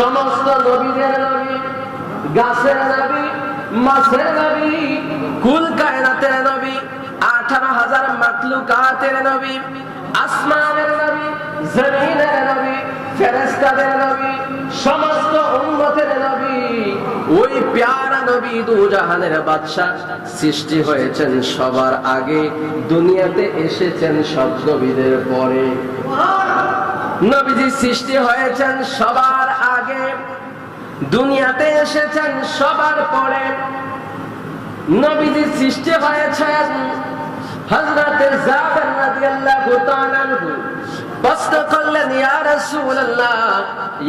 সমস্ত নবীদের নবী গাছের নবী মাছের নবী কুল কায়নাতের নবী আঠারো হাজার মাতলুকাতের নবী আসমানের নবী জমিনের নবী ফেরেস্তাদের নবী সমস্ত নবী। ওই প্যারা নবী দু জাহানের বাদশাহ সৃষ্টি হয়েছেন সবার আগে দুনিয়াতে এসেছেন সব নবীদের পরে। নবীজি সৃষ্টি হয়েছেন সবার দুনিয়াতে এসেছেন সবার পরে। নবীজি সৃষ্টি হয়েছেন রাদিয়াল্লাহু তাআলা প্রশ্ন করলেন, ইয়া রাসূলুল্লাহ,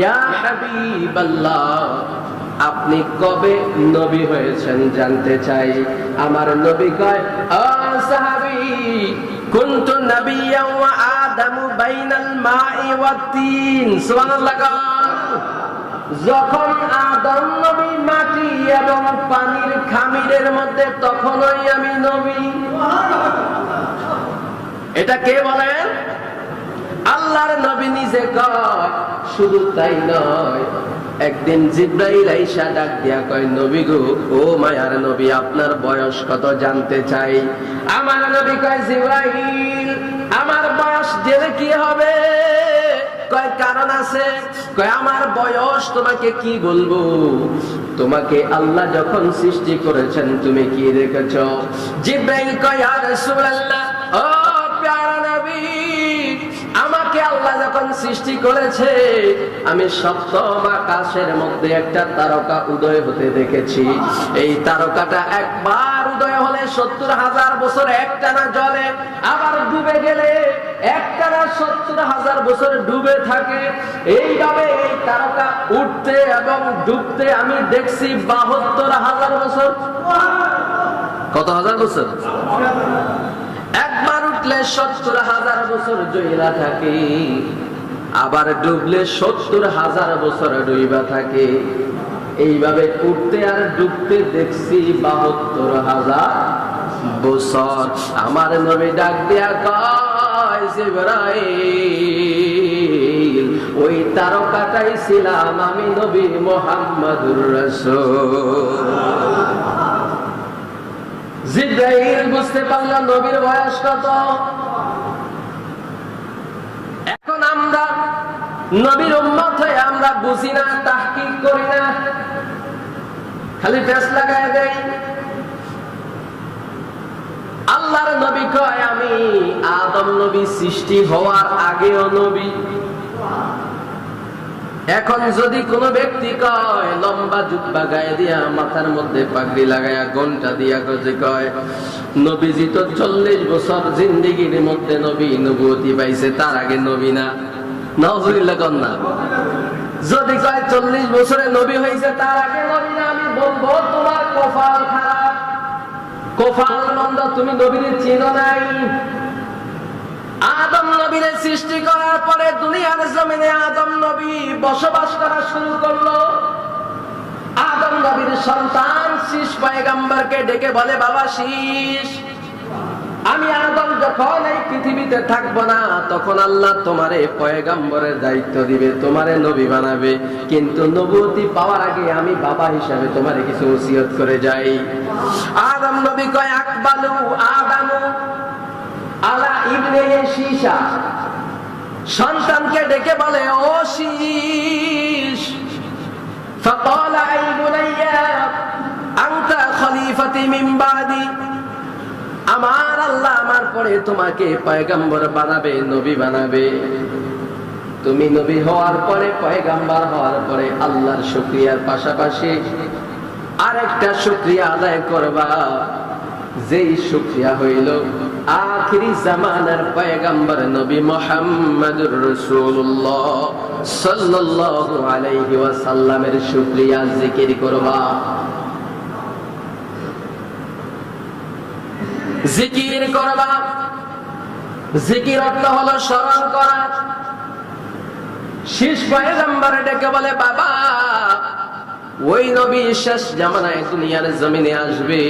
ইয়া হাবিবাল্লাহ, আপনি কবে নবী হয়েছেন জানতে চাই? আমার নবী কয়, ও সাহাবী, কুনতু নাবিয়্যান ওয়া আদামু বাইনাল মাই ওয়াত তিন। সুবহানাল্লাহ যখন আদম নবী মাটি এবং পানির খামিরের মধ্যে, তখনই আমি নবী। এটা কে বলেন? আল্লাহর নবী নিজে কয়, শুধু তাই নয়, একদিন জিব্রাইল আইসা ডাক দিয়া কয়, নবী গো, ও মায়ার নবী, আপনার বয়স কত জানতে চাই? আমার নবী কয়, জিব্রাইল, আমার বয়স জেনে কি হবে? কয় কারণ আছে? কয়, আমার বয়স তোমাকে কি বলব? তোমাকে আল্লাহ যখন সৃষ্টি করেছেন, তুমি কি দেখেছ? জিব্রাইল কয়, ইয়া রাসূলুল্লাহ, ও প্যারা নবী, আমাকে আল্লাহ যখন সৃষ্টি করেছে, আমি সপ্তম আকাশের মধ্যে একটা তারকা উদয় হতে দেখেছি। এই তারকাটা একবার হলে সত্তর হাজার বছর একটানা জলে আবার ডুবে গেলে একটানা সত্তর হাজার বছর ডুবে থাকে। এইভাবে এই তারকা উঠতে এবং ডুবতে আমি দেখছি বাহাত্তর হাজার বছর। কত হাজার বছর? একবার উঠলে সত্তর হাজার বছর জয়লা থাকে, আবার ডুবলে সত্তর হাজার বছর ডুইবা থাকে। এইভাবে উঠতে আর ডুবতে দেখছি বাহাত্তর হাজার বছর। আমার নবী ডাক দিয়া কয় ওই তারকাটাই ছিলাম আমি নবী মোহাম্মদুর বুঝতে পারল নবীর বয়স কত। এখন আমরা নবীর উম্মত হয়ে আমরা বুঝি না করি না? খালি দেই আল্লাহর নবী কয়, আমি আদম নবী সৃষ্টি হওয়ার আগেও নবী। এখন যদি কোনো ব্যক্তি কয়, লম্বা জুব্বা গায়ে দিয়া, মাথার মধ্যে পাগড়ি লাগায়া, ঘণ্টা দিয়া যদি কয়, নবীজি তো চল্লিশ বছর জিন্দিগির মধ্যে নবী নবতী পাইছে, তার আগে নবী না। নজরুল্লাহ যদি কয় চল্লিশ বছরে নবী হয়েছে, তার আগে নবী না, আমি বলব তোমার কপাল খারাপ। কপাল মন্দ তুমি নবীর চিনো নাই। আদম নবীর সৃষ্টি করার পরে দুনিয়ার জমিনে আদম নবী বসবাস করা শুরু করল। আদম নবীর সন্তান শীষ পয়গাম্বরকে ডেকে বলে, বাবা শীষ আমি আদম যখন এই পৃথিবীতে থাকবো না তখন আল্লাহ তোমারে পয়গাম্বরের দায়িত্ব দিবে তোমারে নবী বানাবে কিন্তু নবতী পাওয়ার আগে আমি বাবা হিসাবে তোমারে কিছু ওসিয়ত করে যাই আদম নবী কয় আকবালু আদামু আলা ইবনে শীশা সন্তানকে ডেকে বলে ও শীষ فقال اي بني انت خليفتي من بعدي আমার আল্লাহ আমার পরে তোমাকে পয়গাম্বর বানাবে, নবী বানাবে। তুমি নবী হওয়ার পরে, পয়গাম্বর হওয়ার পরে আল্লাহর শুকরিয়ার পাশাপাশি আরেকটা শুকরিয়া আদায় করবা। যেই শুক্রিয়া হইল, আখিরি জামানার পয়গাম্বর নবী মোহাম্মদুর রাসূলুল্লাহ সাল্লাল্লাহু আলাইহি ওয়াসাল্লামের শুকরিয়া, জিকির করবা। জিকির করবা। জিকির অর্থ হলো স্মরণ করা। শেষ পয়গাম্বরে ডেকে বলে, বাবা, ওই নবী শেষ জামানায় দুনিয়ার জমিনে আসবে।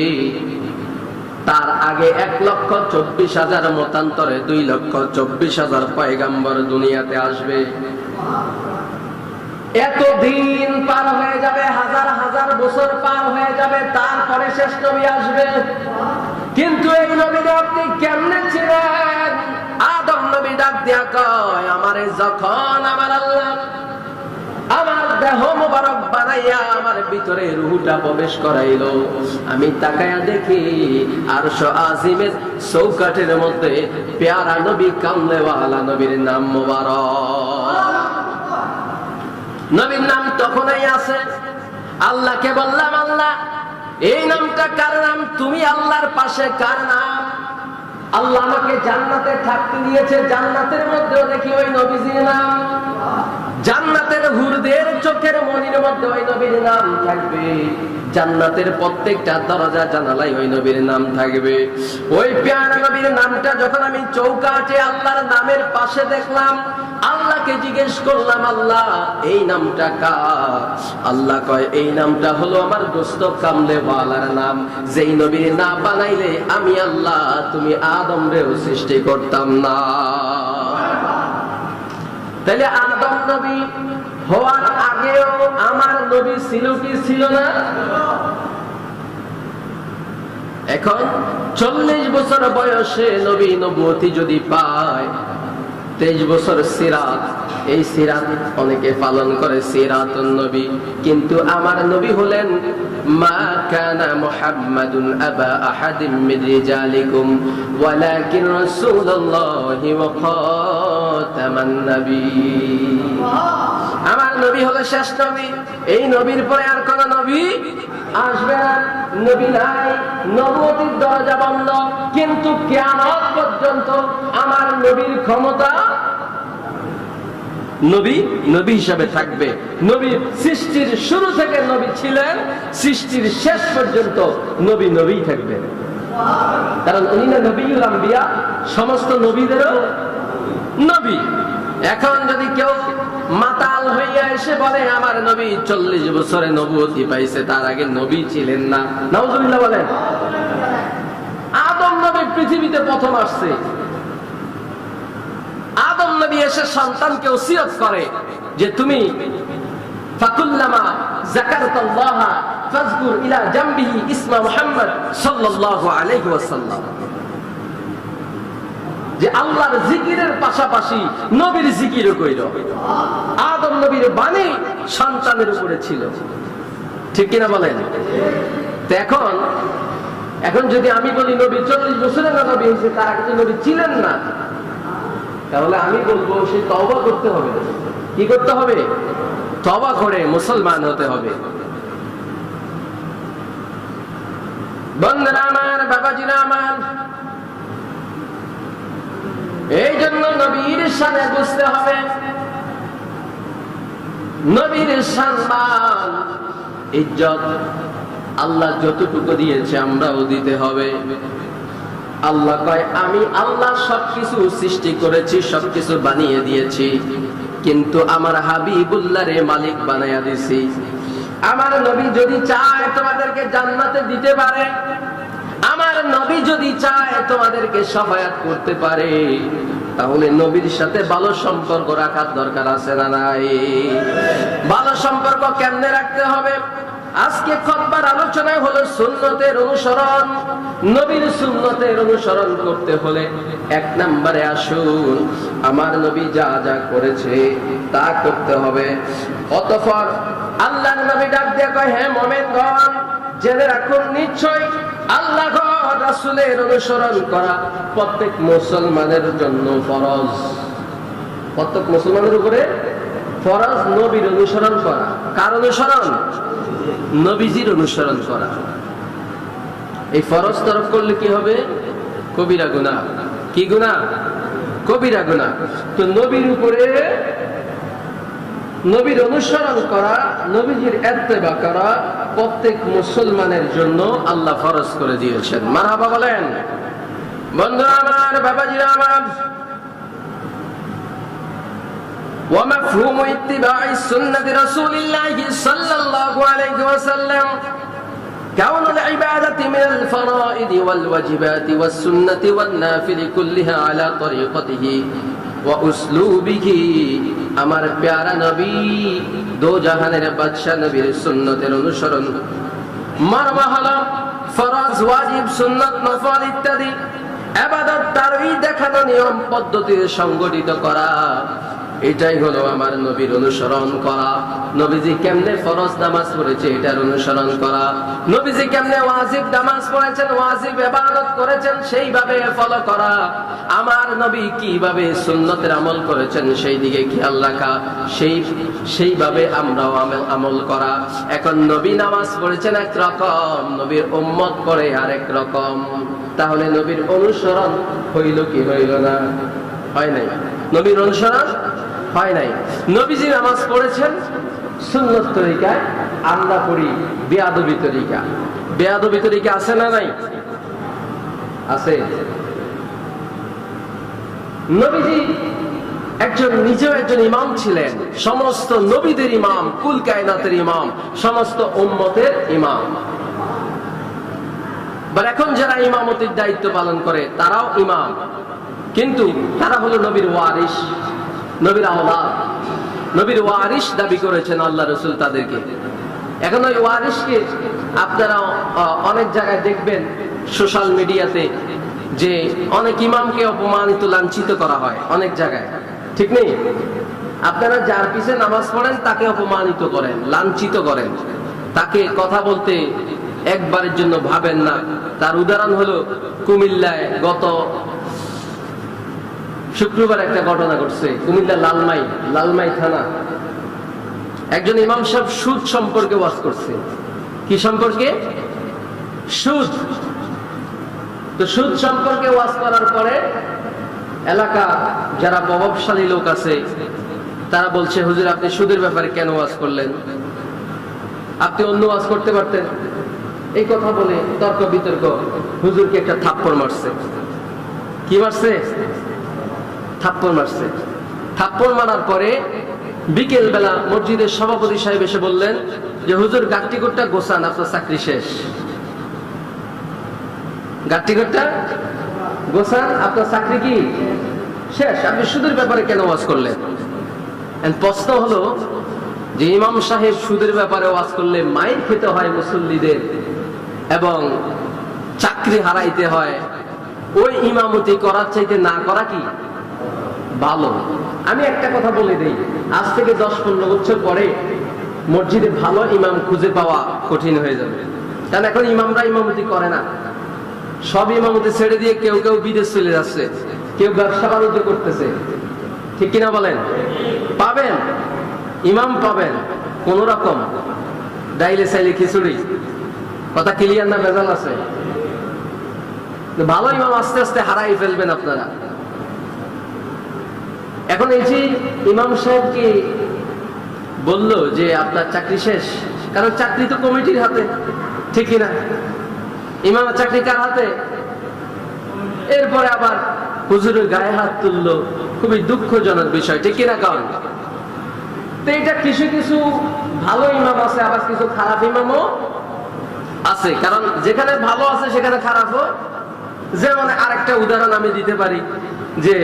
তার আগে এক লক্ষ চব্বিশ হাজার, মতান্তরে দুই লক্ষ চব্বিশ হাজার পয়গাম্বর দুনিয়াতে আসবে। এত দিন পার হয়ে যাবে, হাজার হাজার বছর পার হয়ে যাবে, তারপরে শেষ নবী আসবে। কিন্তু এই নবীরে আপনি কেমনে ছিলেন? আদম নবী ডাক দিয়া কয়, আমারে যখন আমার আল্লাহ আমার দেহ বানাইয়া আমার ভিতরে রুহুটা প্রবেশ করাইলো, আমি তাকায়া দেখি চৌকাঠের মধ্যে পেয়ারা নবী কামলেওয়ালা নবীর নাম মোবারক। নবীর নাম তখনই আছে। আল্লাহকে বললাম, আল্লাহ এই নামটা কার নাম? তুমি আল্লাহর পাশে কার নাম? আল্লাহ আমাকে জান্নাতে থাকতে দিয়েছে। জান্নাতের মধ্যেও দেখি ওই নবীজির নাম। জান্নাতের হুরদের চোখের মনির মধ্যে ওই নবীর নাম থাকবে। জান্নাতের প্রত্যেকটা দরজা জানালাই ওই নবীর নাম থাকবে। ওই পেয়ারা নবীর নামটা যখন আমি চৌকাটে আল্লাহর নামের পাশে দেখলাম, আল্লাহকে জিজ্ঞেস করলাম, আল্লাহ, এই নামটা কার? আল্লাহ কয়, এই নামটা হলো আমার দোস্ত কামলে ওয়ালার নাম। যেই নবীর না বানাইলে আমি আল্লাহ, তুমি আদম রেও সৃষ্টি করতাম না। তাহলে আদম নবী হওয়ার আগেও আমার নবী ছিল কি ছিল না? এখন চল্লিশ বছর বয়সে নবী নবতী যদি পায় তেইশ বছর সিরাত। এই সিরাত অনেকে পালন করে সিরাত নবী। কিন্তু আমার নবী হলেন মা কানা মুহাম্মাদুন আবা আহাদিম মিন রিজালিকুম ওয়ালাকিন রাসূলুল্লাহি ওয়া খাতামান নবী। আমার নবী হলো শেষ নবী। এই নবীর পরে আর কোন নবী আসবে না। নবী নাই নবতির দরজা বন্ধ। কিন্তু কেয়ামত পর্যন্ত আমার নবীর ক্ষমতা নবী নবী হিসাবে থাকবে। নবী সৃষ্টির শুরু থেকে নবী ছিলেন, সৃষ্টির শেষ পর্যন্ত নবী নবী থাকবে। কারণ উনি না নবীল আম্বিয়া, সমস্ত নবীদেরও নবী। এখন যদি কেউ মাতাল হইয়া এসে বলে, আমার নবী চল্লিশ বছরে নবুয়তি পাইছে, তার আগে নবী ছিলেন না। নজরুল্লাহ বলেন। আদম নবী পৃথিবীতে প্রথম আসছে। আদম নবী এসে সন্তানকে ওসিয়ত করে যে, তুমি ফাকুল্লামা যাকারতাল্লাহ ফাজকুর ইলা জামবিহি ইসমা মুহাম্মদ সাল্লাল্লাহু আলাইহি ওয়াসাল্লাম। যে আল্লাহর জিকিরের পাশাপাশি নবীর জিকিরও কইল। আদম নবীর বাণী সন্তানের উপরে ছিল। ঠিক কিনা বলেন? এখন এখন যদি আমি বলি নবী চল্লিশ বছরের না নবী হয়েছে, তার আগে নবী ছিলেন না। তাহলে আমি বলব, সে তবা করতে হবে। কি করতে হবে? তবা করে মুসলমান হতে হবে। বন্ধুরা আমার, বাবাজিরা আমার এই জন্য নবীর সাথে বুঝতে হবে। নবীর সম্মান, ইজ্জত আল্লাহ যতটুকু দিয়েছে আমরাও দিতে হবে। আল্লাহ কয়, আমি আল্লাহ সবকিছু সৃষ্টি করেছি, সবকিছু বানিয়ে দিয়েছি, কিন্তু আমার হাবিবুল্লাহ রে মালিক বানাইয়া দিছি। আমার নবী যদি চায় তোমাদেরকে জান্নাতে দিতে পারে আমার নবী যদি চায় তোমাদেরকে সহায়ত করতে পারে, তাহলে নবীর সাথে ভালো সম্পর্ক রাখার দরকার আছে না নাই? ভালো সম্পর্ক কেমনে রাখতে হবে? আজকে খতবার আলোচনায় হলো সুন্নতের অনুসরণ। নবীর সুন্নতের অনুসরণ করতে হলে এক নম্বরে আসুন, আমার নবী যা যা করেছে তা করতে হবে। অতঃপর আল্লাহ নবী ডাক দিয়ে কয় হ্যাঁ মোমেনগণ, জেনে রাখুন নিশ্চয় আল্লাহ রাসুলের অনুসরণ করা প্রত্যেক মুসলমানের জন্য ফরজ। প্রত্যেক মুসলমানের উপরে ফরজ নবীর অনুসরণ করা। কার অনুসরণ? নবীজির অনুসরণ করা। এই ফরজ তরফ করলে কি হবে? কবিরা গুণা কি গুণা কবিরা গুণা তো নবীর উপরে নবীর অনুসরণ করা, নবীজির এত্তেবা করা প্রত্যেক মুসলমানের জন্য আল্লাহ ফরজ করে দিয়েছেন মারাবা বলেন বন্ধু আমার বাবাজিরা আমার ومفهوم اتباع السنة رسول الله صلى الله عليه وسلم كون العبادة من الفرائض والواجبات والسنة والنافل كلها على طريقته وأسلوبه আমার প্যারা নবী দো জাহানের বাদশাহ নবীর সুন্নতের অনুসরণ। মারমা হলো ফরজ, ওয়াজিব, সুন্নত, নফল ইত্যাদি। এবাদত তারই দেখানো নিয়ম পদ্ধতি সংগঠিত করা। এটাই হলো আমার নবীর অনুসরণ করা। নবীজি কেমনে ফরজ নামাজ পড়েছে এটার অনুসরণ করা। নবীজি কেমনে ওয়াজিব নামাজ পড়েছেন, ওয়াজিব ইবাদত করেছেন, সেইভাবে ফলো করা। আমার নবী কীভাবে সুন্নতের আমল করেছেন, সেই দিকে খেয়াল রাখা। সেই, সেইভাবে আমরাও আমল করা। এখন নবী নামাজ পড়েছেন এক রকম, নবীর উম্মত পড়ে আরেক রকম। তাহলে নবীর অনুসরণ হইল কি হইল না? হয় নাই? নবীর অনুসরণ হয় নাই। নবীজি নামাজ পড়েছেন, সুন্নত তরিকায় আমরা পড়ি বেয়াদবি তরিকা। বেয়াদবি তরিকা আছে না নাই? আছে। নবীজি একজন, নিজেও একজন ইমাম ছিলেন, সমস্ত নবীদের ইমাম, কুল কায়নাতের ইমাম, সমস্ত উম্মতের ইমাম। বা এখন যারা ইমামতির দায়িত্ব পালন করে, তারাও ইমাম। কিন্তু তারা হলো নবীর ওয়ারিস নবীর আহ্লাদ নবীর ওয়ারিস দাবি করেছেন আল্লাহ রসুল তাদেরকে। এখন ওই ওয়ারিসকে আপনারা অনেক জায়গায় দেখবেন সোশ্যাল মিডিয়াতে যে অনেক ইমামকে অপমানিত, লাঞ্ছিত করা হয় অনেক জায়গায়। ঠিক নেই? আপনারা যার পিছে নামাজ পড়েন, তাকে অপমানিত করেন, লাঞ্ছিত করেন। তাকে কথা বলতে একবারের জন্য ভাবেন না। তার উদাহরণ হলো কুমিল্লায় গত শুক্রবার একটা ঘটনা ঘটছে। কুমিল্লা লালমাই লালমাই থানা। একজন ইমাম সাহেব সুদ সম্পর্কে ওয়াজ করছে। কি সম্পর্কে? সুদ। তো সুদ সম্পর্কে ওয়াজ করার পরে এলাকা যারা প্রভাবশালী লোক আছে, তারা বলছে, হুজুর, আপনি সুদের ব্যাপারে কেন ওয়াজ করলেন? আপনি অন্য ওয়াজ করতে পারতেন। এই কথা বলে তর্ক বিতর্ক হুজুরকে একটা থাপ্পড় মারছে। কি মারছে? থাপ্পড় মারছে। থাপ্পড় মারার পরে বিকেল বেলা মসজিদের সভাপতি সাহেব এসে বললেন যে, হুজুর গাট্টিকোটটা গোসান আপনার চাকরি শেষ। গাট্টিকোটটা গোসান আপনার চাকরি কি শেষ? আপনি সুদের ব্যাপারে কেন ওয়াজ করলেন? প্রশ্ন হলো যে, ইমাম সাহেব সুদের ব্যাপারে ওয়াজ করলে মাইর খেতে হয় মুসল্লিদের এবং চাকরি হারাইতে হয়। ওই ইমামতি করার চাইতে না করা কি? ভালো। আমি একটা কথা বলে দিই, আজ থেকে দশ পনেরো বছর পরে মসজিদে ভালো ইমাম খুঁজে পাওয়া কঠিন হয়ে যাবে। কারণ এখন ইমামরা ইমামতি করে না। সব ইমামতি ছেড়ে দিয়ে কেউ কেউ বিদেশ চলে যাচ্ছে, কেউ ব্যবসা বাণিজ্য করতেছে। ঠিক কিনা বলেন? পাবেন। ইমাম পাবেন। কোন রকম। ডাইলে চাইলে খিচুড়ি। কথা ক্লিয়ার না ভেজাল আছে? ভালো ইমাম আস্তে আস্তে হারাই ফেলবেন আপনারা। এখন এই যে ইমাম সাহেবকে বলল যে আপনার চাকরি শেষ? কারণ চাকরি তো কমিটির হাতে, ঠিক না ইমাম চাকরি কার হাতে? এরপরে আবার হুজুরের গায়ে হাত তুললো, খুবই দুঃখজনক বিষয়, ঠিক কিনা কারণ তো এটা কিছু কিছু ভালো ইমাম আছে, আবার কিছু খারাপ ইমামও আছে। কারণ যেখানে ভালো আছে, সেখানে খারাপও। যেমন আরেকটা উদাহরণ আমি দিতে পারি, যে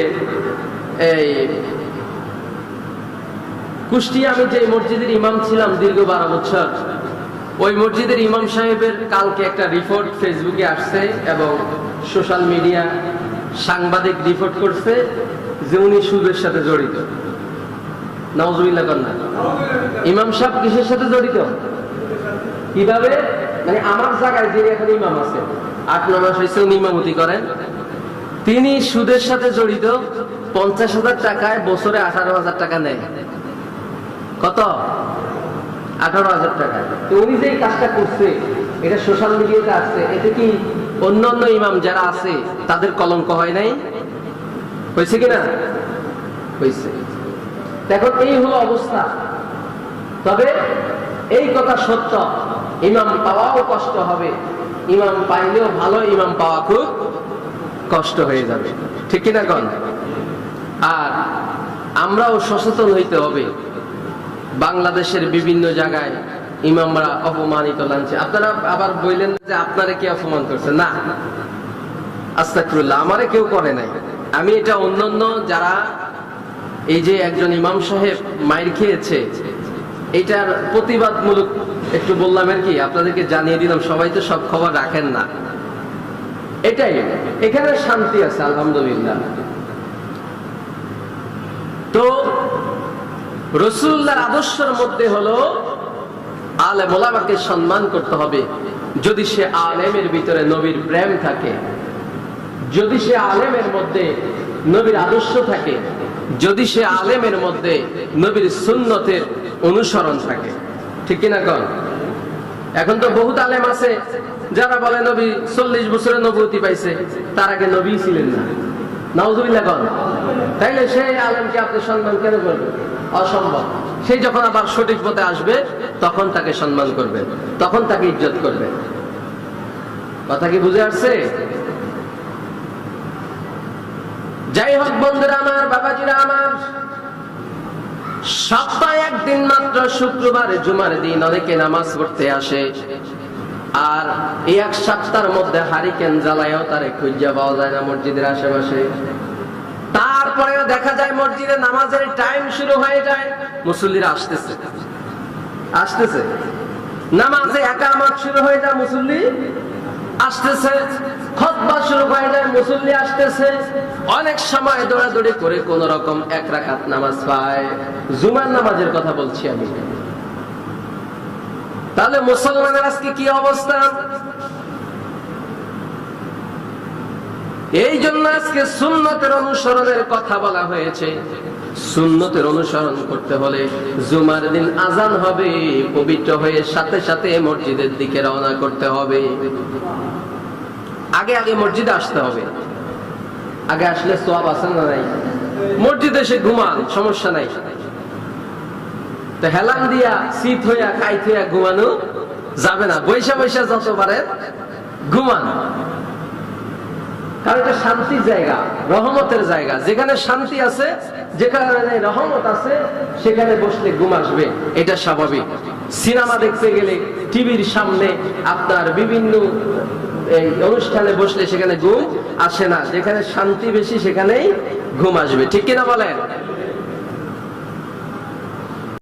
এই, কুষ্টিয়া আমি যে মসজিদের ইমাম ছিলাম দীর্ঘ বারো বছর, ওই মসজিদের ইমাম সাহেবের কালকে একটা রিপোর্ট ফেসবুকে আসছে এবং সোশ্যাল মিডিয়া সাংবাদিক রিপোর্ট করছে যে উনি সুদের সাথে জড়িত। কন্যা। ইমাম সাহেব কিসের সাথে জড়িত? কীভাবে? মানে আমার জায়গায় যে এখন ইমাম আছে আট ন মাস হয়েছে উনি ইমামতি করেন। তিনি সুদের সাথে জড়িত পঞ্চাশ হাজার টাকায় বছরে আঠারো হাজার টাকা নেয়। কত? আঠারো হাজার টাকা। তো উনি যে কাজটা করছে, এটা সোশ্যাল মিডিয়াতে আসছে এতে কি অন্য অন্য ইমাম যারা আছে, তাদের কলঙ্ক হয় নাই? হয়েছে কিনা হয়েছে। এখন এই হলো অবস্থা। তবে এই কথা সত্য, ইমাম পাওয়াও কষ্ট হবে। ইমাম পাইলেও ভালো, ইমাম পাওয়া খুব কষ্ট হয়ে যাবে। ঠিক কিনা কন? আর আমরাও সচেতন হইতে হবে। বাংলাদেশের বিভিন্ন জায়গায় ইমামরা অপমানিত লাঞ্ছে আপনারা আবার বললেন যে আপনারা কে অপমান করছে? না। আস্তাকুল্লাহ আমারে কেউ করে নাই। আমি এটা অন্যান্য যারা এই যে একজন ইমাম সাহেব মাইর খেয়েছে, এটার প্রতিবাদমূলক একটু বললাম আর কি, আপনাদেরকে জানিয়ে দিলাম, সবাই তো সব খবর রাখেন না। এটাই, এখানে শান্তি আছে, আলহামদুলিল্লাহ। তো রসুল্লাহর আদর্শের মধ্যে হলো আলে মোলামাকে সম্মান করতে হবে। যদি সে আলেমের ভিতরে নবীর প্রেম থাকে, যদি সে আলেমের মধ্যে নবীর আদর্শ থাকে, যদি সে আলেমের মধ্যে নবীর সুন্নতের অনুসরণ থাকে। ঠিক কিনা কন? এখন তো বহুত আলেম আছে, যারা বলে নবী চল্লিশ বছরের নবতি পাইছে, তার আগে নবী ছিলেন না। তাইলে সেই আপনি সম্মান কেন করবেন? অসম্ভব। যখন আবার সঠিক পথে আসবে, তখন তাকে সম্মান করবেন তখন তাকে ইজ্জত করবেন কথা কি বুঝে আসছে? যাই হোক বন্ধুরা আমার, বাবাজিরা আমার, সপ্তাহে একদিন মাত্র শুক্রবার, জুমার দিন অনেকে নামাজ পড়তে আসে। আর এই এক সপ্তাহের মধ্যে হারিকেন জ্বালায়ও তারে খুঁজে পাওয়া যায় না মসজিদের আশেপাশে। তারপরেও দেখা যায় মসজিদে নামাজের টাইম শুরু হয়ে যায়, মুসল্লিরা আসতেছে। আসতেছে। নামাজে একামত শুরু হয়ে যায়, মুসল্লি আসতেছে। খতবা শুরু হয়ে যায়, মুসল্লি আসতেছে। অনেক সময় দৌড়াদৌড়ি করে কোন রকম এক রাকাত নামাজ পায়। জুমার নামাজের কথা বলছি আমি। তাহলে মুসলমানের আজকে কি অবস্থা? এই জন্য আজকে সুন্নতের অনুসরণের কথা বলা হয়েছে। সুন্নতের অনুসরণ করতে হলে জুমার দিন আজান হবে, পবিত্র হয়ে সাথে সাথে মসজিদের দিকে রওনা করতে হবে। আগে আগে মসজিদে আসতে হবে। আগে আসলে সোয়াব আছে না নাই? মসজিদে সে ঘুমান, সমস্যা নাই। তো হেলান দিয়া, শীত হইয়া খাইত হইয়া ঘুমানো যাবে না। বৈশা বৈশা যত পারে, ঘুমান। কারণ এটা শান্তির জায়গা, রহমতের জায়গা। যেখানে শান্তি আছে, যেখানে রহমত আছে, সেখানে বসলে ঘুম আসবে। এটা স্বাভাবিক। সিনেমা দেখতে গেলে টিভির সামনে আপনার বিভিন্ন, এই অনুষ্ঠানে বসলে সেখানে ঘুম আসে না। যেখানে শান্তি বেশি, সেখানেই ঘুম আসবে। ঠিক কিনা বলেন?